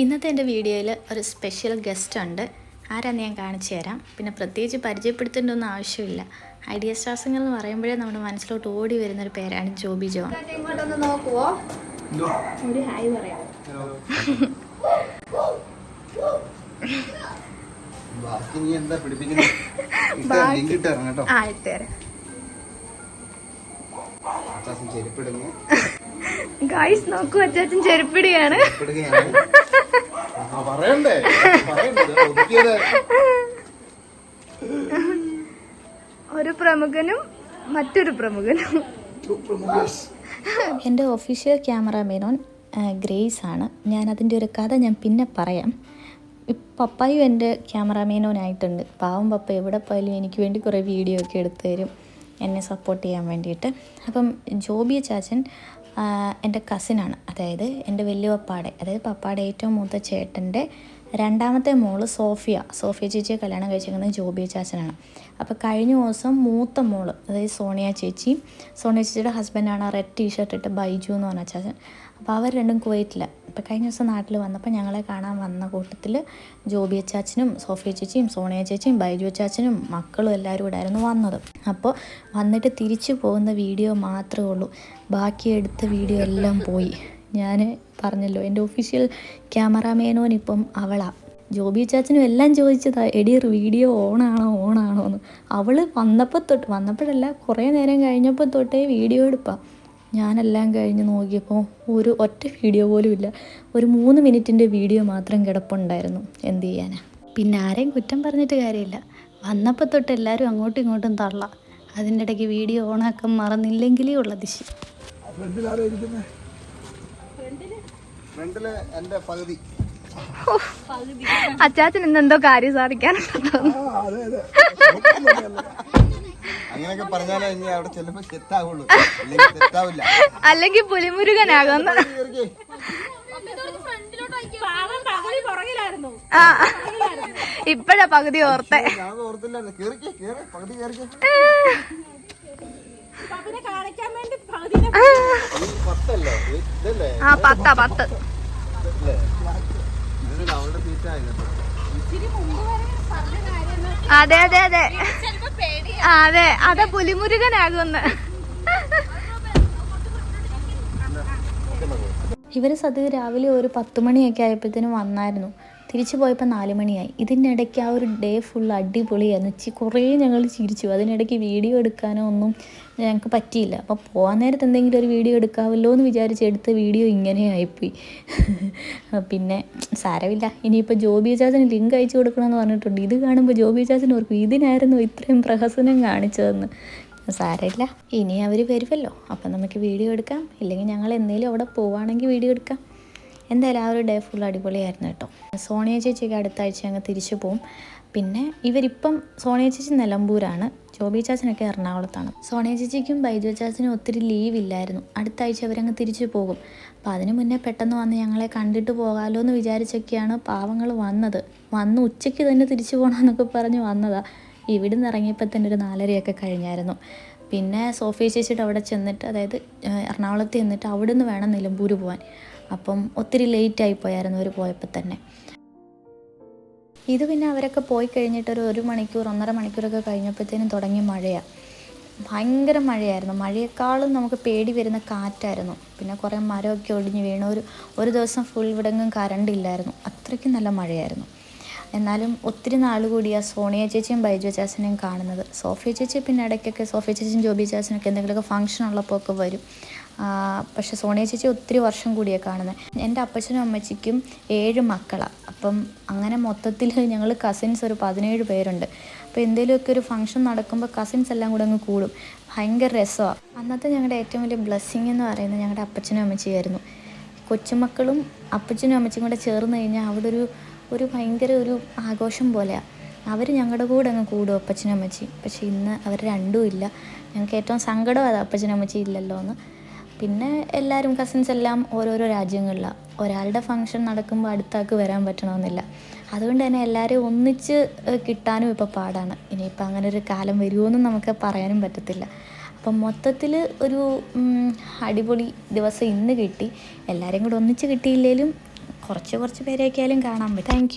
ഇന്നത്തെ എന്റെ വീഡിയോയിൽ ഒരു സ്പെഷ്യൽ ഗസ്റ്റ് ഉണ്ട്. ആരാന്ന് ഞാൻ കാണിച്ചു തരാം. പിന്നെ പ്രത്യേകിച്ച് പരിചയപ്പെടുത്തേണ്ട ഒന്നും ആവശ്യമില്ല. ഐഡിയ ശ്വാസങ്ങൾ എന്ന് പറയുമ്പോഴേ നമ്മുടെ മനസ്സിലോട്ട് ഓടി വരുന്ന ഒരു പേരാണ് ജോബി ജോൺ. ഇങ്ങോട്ടൊന്ന് നോക്കുവോ? ഒരു ഹായ് പറയാം. ഗായ്സ് നോക്കൂ അച്ചാച്ചൻ ചെരുപ്പിടിയാണ് ചെരുപ്പിടുകയാണ്. പറയണ്ടേ? പറയണ്ടേ? ഒരു പ്രമുഖനും മറ്റൊരു പ്രമുഖനും. എന്റെ ഒഫീഷ്യൽ ക്യാമറാമാനോൻ ഗ്രേസ് ആണ്. ഞാൻ അതിന്റെ ഒരു കഥ ഞാൻ പിന്നെ പറയാം. പപ്പായും എന്റെ ക്യാമറാമാനോനായിട്ടുണ്ട് പാവം പപ്പ എവിടെ പോയാലും എനിക്ക് വേണ്ടി കുറേ വീഡിയോ ഒക്കെ എടുത്തു തരും. എന്നെ സപ്പോർട്ട് ചെയ്യാൻ വേണ്ടിയിട്ട്. അപ്പം ജോബിയ ചാച്ചൻ എന്റെ കസിനാണ്. അതായത് എന്റെ വലിയ പപ്പാടെ അതായത് പപ്പാടെ ഏറ്റവും മൂത്ത ചേട്ടന്റെ രണ്ടാമത്തെ മോൾ സോഫിയ. സോഫിയ ചേച്ചിയെ കല്യാണം കഴിച്ചിരിക്കുന്നത് ജോബി ചാച്ചനാണ്. അപ്പോൾ കഴിഞ്ഞ ദിവസം മൂത്ത മോൾ അതായത് സോണിയ ചേച്ചി സോണിയ ചേച്ചിയുടെ ഹസ്ബൻഡാണ് റെഡ് ടീഷർട്ട് ഇട്ട് ബൈജു എന്ന് പറഞ്ഞ ചാച്ചൻ. അപ്പോൾ അവർ രണ്ടും കുവൈറ്റില്ല അപ്പോൾ കഴിഞ്ഞ ദിവസം നാട്ടിൽ വന്നപ്പോൾ ഞങ്ങളെ കാണാൻ വന്ന കൂട്ടത്തിൽ ജോബി അച്ചാച്ചനും സോഫിയ ചേച്ചിയും സോണിയ ചേച്ചിയും ബൈജു അച്ചാച്ചനും മക്കളും എല്ലാവരും കൂടെ ആയിരുന്നു വന്നത്. അപ്പോൾ വന്നിട്ട് തിരിച്ചു പോകുന്ന വീഡിയോ മാത്രമേ ഉള്ളൂ. ബാക്കി എടുത്ത വീഡിയോ എല്ലാം പോയി. ഞാൻ പറഞ്ഞല്ലോ എന്റെ ഒഫീഷ്യൽ ക്യാമറാമാനോൻ ഇപ്പം അവളാ. ജോബി ചാച്ചനും എല്ലാം ചോദിച്ചതാ എടി വീഡിയോ ഓണാണോ ഓണാണോ എന്ന് അവൾ വന്നപ്പോൾ തൊട്ട് വന്നപ്പോഴല്ല കുറേ നേരം കഴിഞ്ഞപ്പോൾ തൊട്ടേ വീഡിയോ എടുപ്പാം. ഞാനെല്ലാം കഴിഞ്ഞ് നോക്കിയപ്പോൾ ഒരു ഒറ്റ വീഡിയോ പോലും ഇല്ല. ഒരു മൂന്ന് മിനിറ്റിന്റെ വീഡിയോ മാത്രം കിടപ്പുണ്ടായിരുന്നു. എന്ത് ചെയ്യാനാ? പിന്നെ ആരെയും കുറ്റം പറഞ്ഞിട്ട് കാര്യമില്ല. വന്നപ്പോൾ തൊട്ട് എല്ലാവരും അങ്ങോട്ടും ഇങ്ങോട്ടും തള്ള. അതിന്റെ ഇടയ്ക്ക് വീഡിയോ ഓണാക്കാൻ മറന്നില്ലെങ്കിലേ ഉള്ള ദിശ അച്ചാച്ചൻ ഇന്നെന്തോ കാര്യം സാധിക്കാൻ അങ്ങനെയൊക്കെ പറഞ്ഞാലേ ഇനി അവിടെ ചെല്ലുമ്പോ സെറ്റാവുള്ളൂ അല്ലെങ്കിൽ സെറ്റാവില്ല അല്ലെങ്കിൽ പുലിമുരുകനാകുന്ന. ഇപ്പഴാ പകുതി ഓർത്തെ. ഞാൻ ഓർത്തില്ലായിരുന്നു കേറിക്കേ കേറി പകുതി കേറിക്കേ. ആ. പത്താ പത്ത് അതെ അതെ അതെ. അതെ. അതെ പുലിമുരുകനാകുന്ന. ഇവർ സദ്യ രാവിലെ ഒരു പത്ത് മണിയൊക്കെ ആയപ്പോഴത്തേനും വന്നായിരുന്നു. തിരിച്ചു പോയപ്പോൾ നാല് മണിയായി. ഇതിനിടയ്ക്ക് ആ ഒരു ഡേ ഫുൾ അടിപൊളിയായിരുന്നു. ചി കുറേ ഞങ്ങൾ ചിരിച്ചു. അതിനിടയ്ക്ക് വീഡിയോ എടുക്കാനോ ഒന്നും ഞങ്ങൾക്ക് പറ്റിയില്ല. അപ്പോൾ പോകാൻ നേരത്ത് എന്തെങ്കിലും ഒരു വീഡിയോ എടുക്കാമല്ലോ എന്ന് വിചാരിച്ച് എടുത്ത വീഡിയോ ഇങ്ങനെ ആയിപ്പോയി. പിന്നെ സാരമില്ല. ഇനിയിപ്പോൾ ജോബി ചാച്ചന് ലിങ്ക് അയച്ചു കൊടുക്കണമെന്ന് പറഞ്ഞിട്ടുണ്ട്. ഇത് കാണുമ്പോൾ ജോബി ചാച്ചന് ഓർക്കും ഇതിനായിരുന്നു ഇത്രയും പ്രഹസനം കാണിച്ചതെന്ന്. സാരമില്ല. ഇനി അവർ വരുമല്ലോ അപ്പം നമുക്ക് വീഡിയോ എടുക്കാം. ഇല്ലെങ്കിൽ ഞങ്ങൾ എന്തെങ്കിലും അവിടെ പോവുകയാണെങ്കിൽ വീഡിയോ എടുക്കാം. എന്തായാലും ആ ഒരു ഡേ ഫുൾ അടിപൊളിയായിരുന്നു കേട്ടോ. സോണിയ ചേച്ചിയൊക്കെ അടുത്ത ആഴ്ച അങ്ങ് തിരിച്ചു പോവും. പിന്നെ ഇവരിപ്പം സോണിയ ചേച്ചി നിലമ്പൂരാണ്. ജോബി ചാച്ചനൊക്കെ എറണാകുളത്താണ്. സോണിയ ചേച്ചിക്കും ബൈജു ചാച്ചനും ഒത്തിരി ലീവ് ഇല്ലായിരുന്നു. അടുത്ത ആഴ്ച അവരങ്ങ് തിരിച്ചു പോകും. അപ്പോൾ അതിന് മുന്നേ പെട്ടെന്ന് വന്ന് ഞങ്ങളെ കണ്ടിട്ട് പോകാമല്ലോ എന്ന് വിചാരിച്ചൊക്കെയാണ് പാവങ്ങൾ വന്നത്. വന്ന് ഉച്ചയ്ക്ക് തന്നെ തിരിച്ചു പോകണമെന്നൊക്കെ പറഞ്ഞ് വന്നതാ. ഇവിടുന്ന് ഇറങ്ങിയപ്പോൾ തന്നെ ഒരു നാലരയൊക്കെ കഴിഞ്ഞായിരുന്നു. പിന്നെ സോഫിയ ചേച്ചിയുടെ അവിടെ ചെന്നിട്ട് അതായത് എറണാകുളത്ത് ചെന്നിട്ട് അവിടെ നിന്ന് വേണം നിലമ്പൂർ പോകാൻ അപ്പം ഒത്തിരി ലേറ്റ് ആയിപ്പോയായിരുന്നു അവർ പോയപ്പോൾ തന്നെ. ഇത് പിന്നെ അവരൊക്കെ പോയി കഴിഞ്ഞിട്ട് ഒരു മണിക്കൂർ ഒന്നര മണിക്കൂറൊക്കെ കഴിഞ്ഞപ്പോഴത്തേനും തുടങ്ങിയ മഴയാണ് ഭയങ്കര മഴയായിരുന്നു. മഴയെക്കാളും നമുക്ക് പേടി വരുന്ന കാറ്റായിരുന്നു. പിന്നെ കുറേ മരമൊക്കെ ഒടിഞ്ഞ് വീണ. ഒരു ഒരു ദിവസം ഫുൾ ഇവിടെങ്ങും കറണ്ട് ഇല്ലായിരുന്നു. അത്രയ്ക്കും നല്ല മഴയായിരുന്നു. എന്നാലും ഒത്തിരി നാൾ കൂടി ആ സോണിയ ചേച്ചിയും ബൈജു ചാച്ചനെയും കാണുന്നത്. സോഫിയ ചേച്ചി പിന്നെ ഇടയ്ക്കൊക്കെ സോഫിയ ചേച്ചിയും ജോബി ചാച്ചനൊക്കെ എന്തെങ്കിലുമൊക്കെ ഫംഗ്ഷൻ ഉള്ളപ്പോൾ ഒക്കെ വരും. പക്ഷെ സോണിയ ചേച്ചി ഒത്തിരി വർഷം കൂടിയാണ് കാണുന്നത് എന്റെ അപ്പച്ചനും അമ്മച്ചിക്കും ഏഴ് മക്കളാണ് അപ്പം അങ്ങനെ മൊത്തത്തിൽ ഞങ്ങൾ കസിൻസ് ഒരു പതിനേഴ് പേരുണ്ട്. അപ്പോൾ എന്തെങ്കിലുമൊക്കെ ഒരു ഫംഗ്ഷൻ നടക്കുമ്പോൾ കസിൻസ് എല്ലാം കൂടെ അങ്ങ് കൂടും. ഭയങ്കര രസമാണ് അന്നത്തെ ഞങ്ങളുടെ ഏറ്റവും വലിയ ബ്ലെസ്സിങ് എന്ന് പറയുന്നത് ഞങ്ങളുടെ അപ്പച്ചനും അമ്മച്ചിയായിരുന്നു. കൊച്ചുമക്കളും അപ്പച്ചനും അമ്മച്ചിയും കൂടെ ചേർന്ന് കഴിഞ്ഞാൽ അവിടെ ഒരു ഒരു ഭയങ്കര ഒരു ആഘോഷം പോലെയാണ് അവർ ഞങ്ങളുടെ കൂടെ അങ്ങ് കൂടും അപ്പച്ചനും അമ്മച്ചി പക്ഷേ ഇന്ന് അവർ രണ്ടും ഇല്ല. ഞങ്ങൾക്ക് ഏറ്റവും സങ്കടം അത് അപ്പച്ചനും അമ്മച്ചി ഇല്ലല്ലോ എന്ന് പിന്നെ എല്ലാവരും കസിൻസ് എല്ലാം ഓരോരോ രാജ്യങ്ങളിലാണ് ഒരാളുടെ ഫംഗ്ഷൻ നടക്കുമ്പോൾ അടുത്താക്ക് വരാൻ പറ്റണമെന്നില്ല. അതുകൊണ്ട് തന്നെ എല്ലാവരെയും ഒന്നിച്ച് കിട്ടാനും ഇപ്പോൾ പാടാണ്. ഇനിയിപ്പോൾ അങ്ങനെ ഒരു കാലം വരുമോയെന്നും നമുക്ക് പറയാനും പറ്റത്തില്ല. അപ്പം മൊത്തത്തിൽ ഒരു അടിപൊളി ദിവസം ഇന്ന് കിട്ടി. എല്ലാവരെയും കൂടെ ഒന്നിച്ച് കിട്ടിയില്ലെങ്കിലും കുറച്ച് കുറച്ച് പേരെയൊക്കെയാലും കാണാൻ പറ്റും. താങ്ക്